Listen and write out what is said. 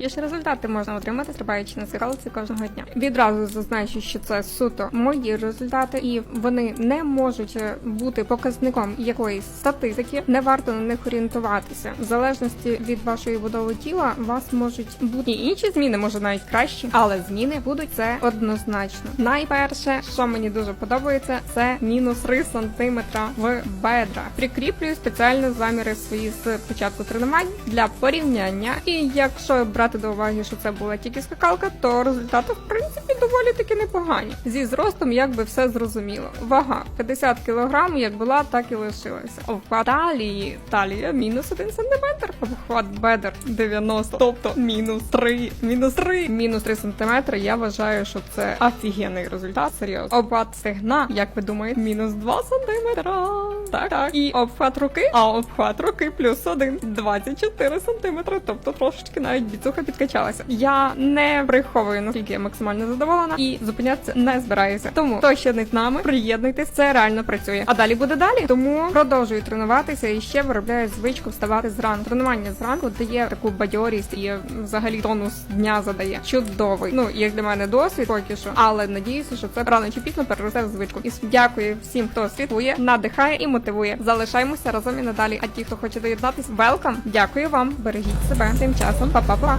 Які ж результати можна отримати, стрибаючи на сиралці кожного дня? Відразу зазначу, що це суто мої результати, і вони не можуть е, бути показником якоїсь статистики. Не варто на них орієнтуватися. В залежності від вашої будови тіла, вас можуть бути і інші зміни, може навіть кращі, але зміни будуть це однозначно. Найперше, що мені дуже подобається, це мінус 3 см в бедра. Прикріплюю спеціально заміри свої з початку тренувань для порівняння. І якщо брати до уваги, що це була тільки скакалка, то результати в принципі доволі таки непогані. Зі зростом якби все зрозуміло. Вага 50 кг, як була, так і лишилася. Обхват талії, талія мінус 1 см. Обхват бедер 90, тобто мінус 3, мінус 3, мінус 3 см. Я вважаю, що це офігенний результат. Серйозно. Обхват стегна, як ви думаєте, мінус 2 см. Так, так. І обхват руки, а обхват руки плюс 1, 24 см. Тобто трошечки навіть біцуха підкачалася. Я не приховую, наскільки я максимально задоволена і зупинятися не збираюся. Тому хто ще не з нами, приєднуйтесь, це реально працює. А далі буде далі. Тому продовжую тренуватися і ще виробляю звичку вставати зранку. Тренування зранку дає таку бадьорість і взагалі тонус дня задає. Чудовий. Ну як для мене досвід поки що, але надіюся, що це рано чи пізно переросте в звичку. І дякую всім, хто слідкує, надихає і мотивує. Залишаємося разом і надалі. А ті, хто хоче доєднатись, велкам. Дякую вам. Бережіть себе. Тим часом, па-па-па.